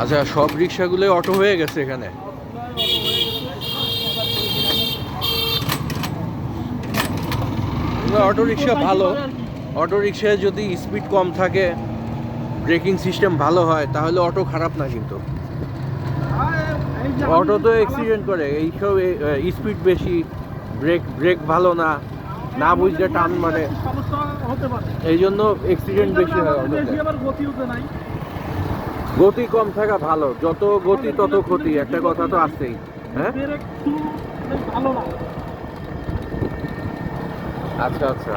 আচ্ছা সব রিক্সাগুলো অটো হয়ে গেছে এখানে? অটো রিক্সা ভালো। অটো রিক্সায় যদি স্পিড কম থাকে ব্রেকিং সিস্টেম ভালো হয়, তাহলে অটো খারাপ না কিন্তু। অটো তো অ্যাক্সিডেন্ট করে, এইসব স্পিড বেশি ব্রেক ব্রেক ভালো না। না বুঝলে টান পারে এই জন্য অ্যাক্সিডেন্ট বেশি হয় গতি কম থাকা ভালো যত গতি তত ক্ষতি একটা কথা তো আছেই হ্যাঁ? আচ্ছা আচ্ছা।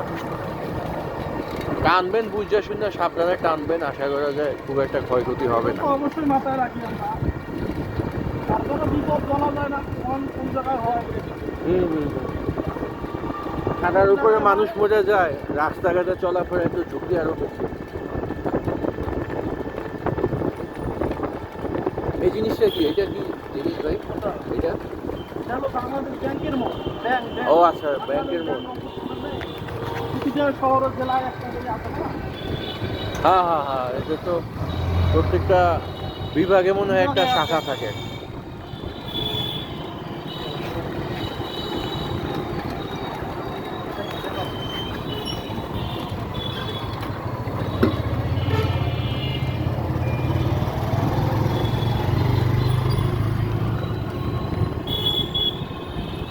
টানবেন বুঝে শুনে সাবধানে টানবেন আশা করা যায় খুব একটা ক্ষয়ক্ষতি হবে না। অবশ্যই মাথায় রাখি আমরা। তারপরে বিপদ বলা যায় না কোন কোন জায়গায় হয়। হুম হুম। খাটার উপরে মানুষ মরে যায় রাস্তাঘাটে চলাফেরা একটু ঝুঁকি আরও বেশি। এই জিনিসটা কি? এটা কি জিনিস ভাই? এটা। ও আচ্ছা ব্যাংকের মোড় হ্যাঁ হ্যাঁ হ্যাঁ এটা তো প্রত্যেকটা বিভাগে মনে হয় একটা শাখা থাকে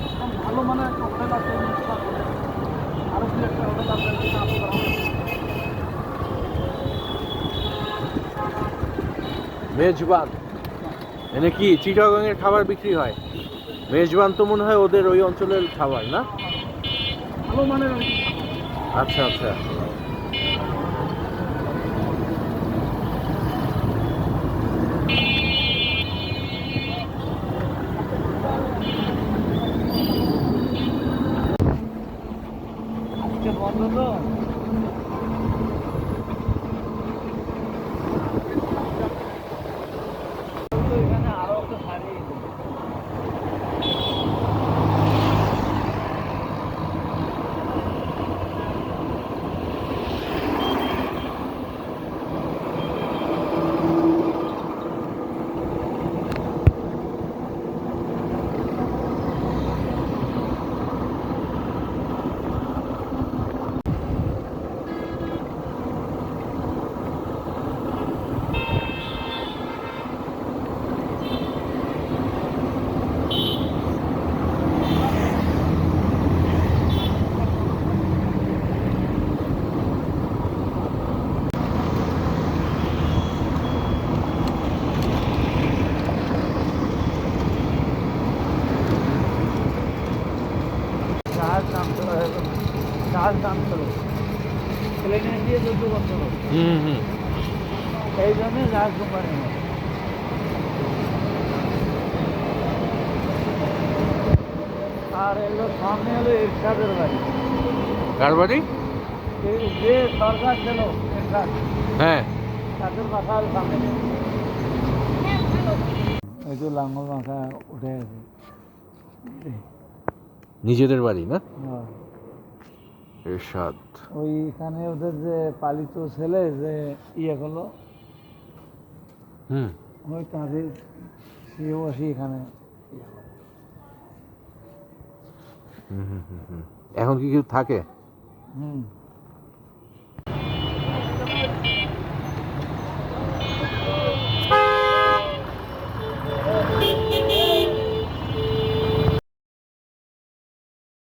একদম ভালো মানে একটা হোটেল আছে মিষ্টার হোটেল। আরও দু একটা হোটেল আছে যেটা আপনারা মেজবান। এনে কি চিটাগংয়ের খাবার বিক্রি হয়? মেজবান তো মনে হয় ওদের ওই অঞ্চলের খাবার না? ভালো মানের। আচ্ছা আচ্ছা। の জাহাজ নামতে জাহাজ নামতে প্লেনে দিয়ে যুদ্ধ করতে হুম হুম। এই জন্য জাহাজ কোম্পানি। আর এগুলো সামনে হলো এরশাদের বাড়ি। কার বাড়ি? যে সরকার ছিল এরশাদ হ্যাঁ। তাদের মাথা হলো সামনে। এই তো লাঙ্গল মাথা উঠে গেছে। নিজেদের বাড়ি না? হ্যাঁ। এরশাদ। ওইখানে ওদের যে পালিত ছেলে যে ইয়ে করল হুম। ওই তাদের সেও আসি এখানে। এখন কি কেউ থাকে? হুম।